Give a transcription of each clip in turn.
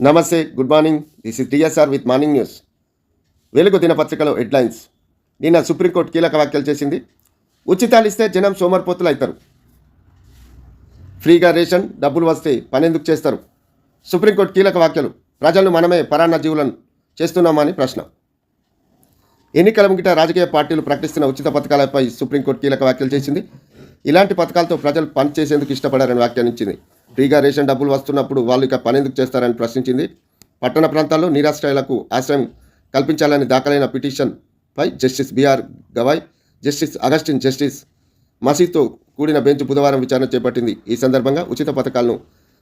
నమస్తే good morning. This is TSR with morning news Velugu దినపత్రికలో headlines. నిన్న supreme court కీలక వ్యాఖ్యలు చేసింది. ఉచితాలు ఇస్తే జనం సోమరిపోతులు అవుతారు. ఫ్రీగా రేషన్ డబ్బులు వస్తే పనెందుకు చేస్తారు? సుప్రీంకోర్టు కీలక వ్యాఖ్యలు. ప్రజలను మనమే పరాన్న జీవులను చేస్తున్నామని ప్రశ్న. ఎన్నికల ముంగిట రాజకీయ పార్టీలు ప్రకటిస్తున్న ఉచిత పథకాలపై సుప్రీంకోర్టు కీలక వ్యాఖ్యలు చేసింది. ఇలాంటి పథకాలతో ప్రజలు పనిచేసేందుకు ఇష్టపడారని వ్యాఖ్యానించింది. ఫ్రీగా రేషన్ డబ్బులు వస్తున్నప్పుడు వాళ్ళు ఇక పని ఎందుకు చేస్తారని ప్రశ్నించింది. పట్టణ ప్రాంతాల్లో నిరాశ్రయాలకు ఆశ్రయం కల్పించాలని దాఖలైన పిటిషన్పై justice BR Gavai justice Augustine justice మసీద్తో కూడిన బెంచ్ బుధవారం విచారణ చేపట్టింది. ఈ సందర్భంగా ఉచిత పథకాలను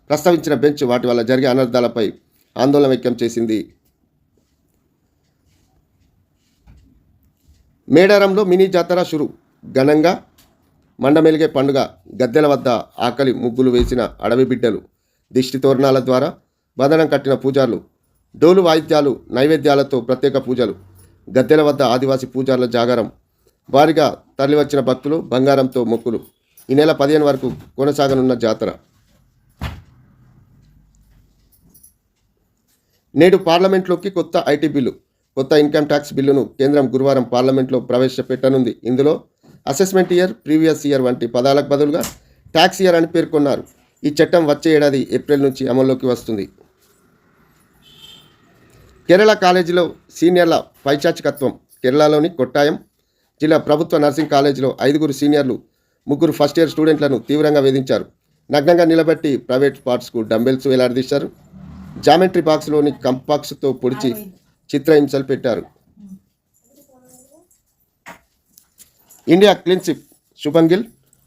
ప్రస్తావించిన బెంచ్ వాటి వల్ల జరిగే అనర్థాలపై ఆందోళన వ్యక్తం చేసింది. మేడారంలో మినీ జాతర షురు. ఘనంగా మండమెలిగే పండుగ గద్దెల వద్ద ఆకలి ముగ్గులు వేసిన అడవి బిడ్డలు దిష్టి తోరణాల ద్వారా బంధనం కట్టిన పూజారులు డోలు వాయిద్యాలు నైవేద్యాలతో ప్రత్యేక పూజలు గద్దెల వద్ద ఆదివాసీ పూజారుల జాగారం వారిగా తరలివచ్చిన భక్తులు బంగారంతో మొక్కులు. ఈ నెల పదిహేను వరకు కొనసాగనున్న జాతర. నేడు పార్లమెంట్లోకి కొత్త ఐటీ బిల్లు కొత్త ఇన్కమ్ ట్యాక్స్ బిల్లును కేంద్రం గురువారం పార్లమెంట్లో ప్రవేశపెట్టనుంది. ఇందులో అసెస్మెంట్ ఇయర్ ప్రీవియస్ ఇయర్ వంటి పదాలకు బదులుగా ట్యాక్స్ ఇయర్ అని పేర్కొన్నారు. ఈ చట్టం వచ్చే ఏడాది ఏప్రిల్ నుంచి అమల్లోకి వస్తుంది. కేరళ కాలేజీలో సీనియర్ల పైచాచికత్వం కేరళలోని కొట్టాయం జిల్లా ప్రభుత్వ నర్సింగ్ కాలేజీలో ఐదుగురు సీనియర్లు ముగ్గురు ఫస్ట్ ఇయర్ స్టూడెంట్లను తీవ్రంగా వేధించారు. నగ్నంగా నిలబెట్టి ప్రైవేట్ పార్ట్స్కు డంబెల్స్ వేలాడదీశారు. జామెట్రీ బాక్స్లోని కంపాక్స్తో పొడిచి చిత్రహింసలు పెట్టారు. India clean sweep Shubman Gill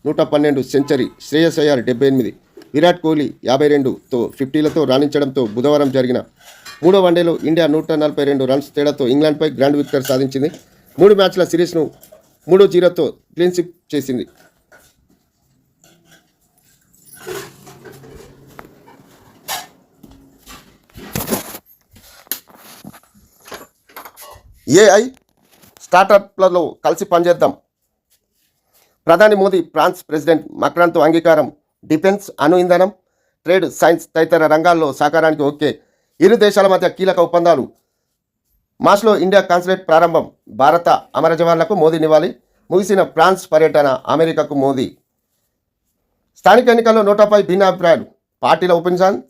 నూట పన్నెండు సెంచరీ శ్రేయస్ అయ్యార్ డెబ్బై ఎనిమిది విరాట్ కోహ్లీ యాభై రెండుతో ఫిఫ్టీలతో రాణించడంతో బుధవారం జరిగిన మూడో వన్డేలో ఇండియా నూట నలభై రెండు రన్స్ తేడాతో ఇంగ్లాండ్పై గ్రాండ్ విక్టర్ సాధించింది. మూడు మ్యాచ్ల సిరీస్ను మూడు జీరోతో క్లీన్షిప్ చేసింది. ఏఐ స్టార్టప్లలో కలిసి పనిచేద్దాం. ప్రధాని మోదీ ఫ్రాన్స్ ప్రెసిడెంట్ మక్రాన్తో అంగీకారం డిఫెన్స్ అణు ఇంధనం ట్రేడ్ సైన్స్ తదితర రంగాల్లో సహకారానికి ఓకే. ఇరు దేశాల మధ్య కీలక ఒప్పందాలు. మాస్లో ఇండియా కాన్సులేట్ ప్రారంభం. భారత అమర జవాన్లకు మోదీ నివాళి. ముగిసిన ఫ్రాన్స్ పర్యటన అమెరికాకు మోదీ. స్థానిక ఎన్నికల్లో నోటాపై భిన్నాభిప్రాయాలు పార్టీల ఒపీనియన్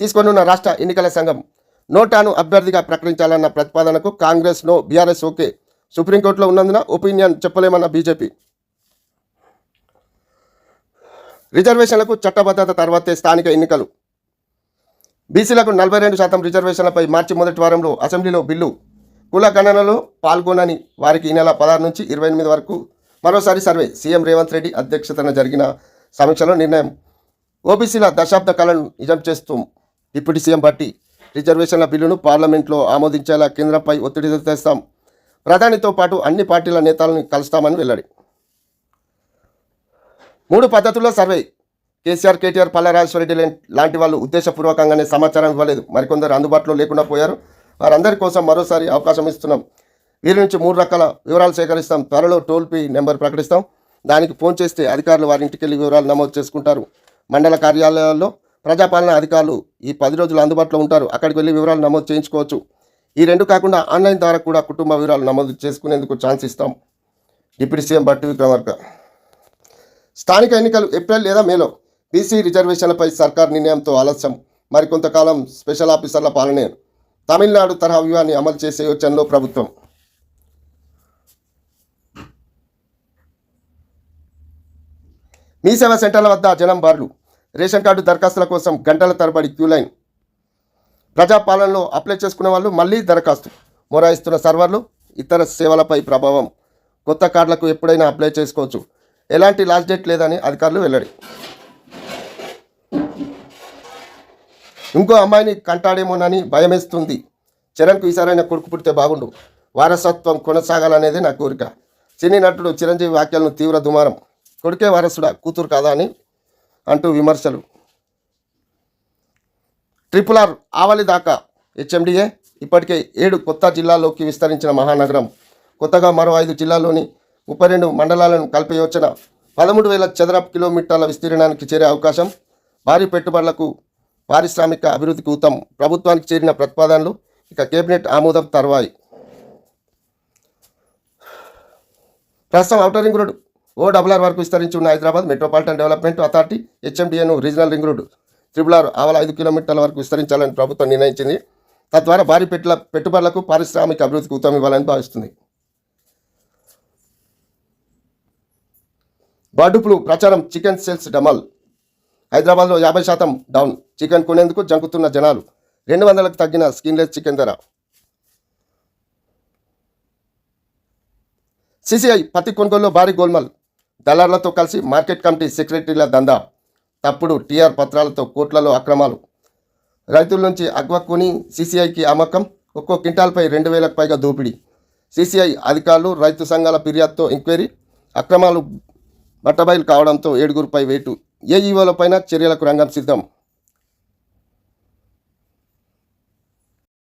తీసుకొనున్న రాష్ట్ర ఎన్నికల సంఘం. నోటాను అభ్యర్థిగా ప్రకటించాలన్న ప్రతిపాదనకు కాంగ్రెస్ నో బీఆర్ఎస్ ఓకే. సుప్రీంకోర్టులో ఉన్నందున ఒపీనియన్ చెప్పలేమన్న బీజేపీ. రిజర్వేషన్లకు చట్టబద్ధత తర్వాతే స్థానిక ఎన్నికలు. బీసీలకు నలభై రెండు శాతం రిజర్వేషన్లపై మార్చి మొదటి వారంలో అసెంబ్లీలో బిల్లు. కుల గణనలో పాల్గొనని వారికి ఈ నెల పదహారు నుంచి ఇరవై ఎనిమిది వరకు మరోసారి సర్వే. సీఎం రేవంత్ రెడ్డి అధ్యక్షతన జరిగిన సమీక్షలో నిర్ణయం. ఓబీసీల దశాబ్ద కళను నిజం చేస్తూ డిప్యూటీ సీఎం బట్టి రిజర్వేషన్ల బిల్లును పార్లమెంట్లో ఆమోదించేలా కేంద్రంపై ఒత్తిడి తెస్తాం. ప్రధానితో పాటు అన్ని పార్టీల నేతలను కలుస్తామని వెల్లడి. మూడు పద్ధతుల్లో సర్వే. కేసీఆర్ కేటీఆర్ పల్లరాజేశ్వరరెడ్డి లాంటి వాళ్ళు ఉద్దేశపూర్వకంగానే సమాచారం ఇవ్వలేదు. మరికొందరు అందుబాటులో లేకుండా పోయారు. వారందరి కోసం మరోసారి అవకాశం ఇస్తున్నాం. వీరి నుంచి మూడు రకాల వివరాలు సేకరిస్తాం. త్వరలో టోల్ ఫ్రీ నెంబర్ ప్రకటిస్తాం. దానికి ఫోన్ చేస్తే అధికారులు వారి ఇంటికి వెళ్ళి వివరాలు నమోదు చేసుకుంటారు. మండల కార్యాలయాల్లో ప్రజాపాలన అధికారులు ఈ పది రోజులు అందుబాటులో ఉంటారు. అక్కడికి వెళ్ళి వివరాలు నమోదు చేయించుకోవచ్చు. ఈ రెండు కాకుండా ఆన్లైన్ ద్వారా కూడా కుటుంబ వివరాలు నమోదు చేసుకునేందుకు ఛాన్స్ ఇస్తాం. డిప్యూటీ సీఎం బట్టి విక్రమార్క. స్థానిక ఎన్నికలు ఏప్రిల్ లేదా మేలో బీసీ రిజర్వేషన్లపై సర్కార్ నిర్ణయంతో ఆలస్యం. మరికొంతకాలం స్పెషల్ ఆఫీసర్ల పాలనే తమిళనాడు తరహా వ్యూహాన్ని అమలు చేసే యోచనలో ప్రభుత్వం. మీ సేవా సెంటర్ల వద్ద జనం బారులు. రేషన్ కార్డు దరఖాస్తుల కోసం గంటల తరబడి క్యూ లైన్. ప్రజాపాలనలో అప్లై చేసుకున్న వాళ్ళు మళ్ళీ దరఖాస్తు. మొరాయిస్తున్న సర్వర్లు ఇతర సేవలపై ప్రభావం. కొత్త కార్డులకు ఎప్పుడైనా అప్లై చేసుకోవచ్చు. ఎలాంటి లాస్ట్ డేట్ లేదని అధికారులు వెల్లడి. ఇంకో అమ్మాయిని కంటాడేమోనని భయమేస్తుంది. చరణ్కు ఈసారైన కొడుకు పుడితే బాగుండు. వారసత్వం కొనసాగాలనేదే నా కోరిక. సినీ నటుడు చిరంజీవి వ్యాఖ్యలను తీవ్ర దుమారం. కొడుకే వారసుడా కూతురు కాదా అని అంటూ విమర్శలు. ట్రిపుల్ ఆర్ ఆవలి దాకా హెచ్ఎండిఏ ఇప్పటికే ఏడు కొత్త జిల్లాల్లోకి విస్తరించిన మహానగరం. కొత్తగా మరో ఐదు జిల్లాల్లోని ముప్పై రెండు మండలాలను కలిపే పదమూడు వేల చదరపు కిలోమీటర్ల విస్తీర్ణానికి చేరే అవకాశం. భారీ పెట్టుబడులకు పారిశ్రామిక అభివృద్ధికి ఊతం ప్రభుత్వానికి చేరిన ప్రతిపాదనలు ఇక కేబినెట్ ఆమోదం తర్వాయి. ప్రస్తుతం outer ring road O double R వరకు విస్తరించి ఉన్న Hyderabad metropolitan development authority హెచ్ఎండిఏను regional ring road triple R ఆవల ఐదు కిలోమీటర్ల వరకు విస్తరించాలని ప్రభుత్వం నిర్ణయించింది. తద్వారా భారీ పెట్టుబడులకు పారిశ్రామిక అభివృద్ధికి ఉత్తమ ఇవ్వాలని భావిస్తుంది. బర్డ్ ప్రచారం చికెన్ సేల్స్ డమల్. హైదరాబాద్లో యాభై శాతం డౌన్. చికెన్ కొనేందుకు జంకుతున్న జనాలు. రెండు వందలకు తగ్గిన స్కిన్లెస్ చికెన్ ధర. సిసిఐ పత్తి కొనుగోలులో భారీ గోల్మాల్. దళార్లతో కలిసి మార్కెట్ కమిటీ సెక్రటరీల దందా. తప్పుడు టీఆర్ పత్రాలతో కోట్లలో అక్రమాలు. రైతుల నుంచి అగ్వక్కుని కొని సీసీఐకి అమ్మకం ఒక్కో క్వింటాల్పై రెండు వేలకు పైగా దోపిడీ. సీసీఐ అధికారులు రైతు సంఘాల ఫిర్యాదుతో ఎంక్వైరీ. అక్రమాలు బట్టబయలు కావడంతో ఏడుగురుపై వేటు. ఏ ఈవోలపైన చర్యలకు రంగం సిద్ధం.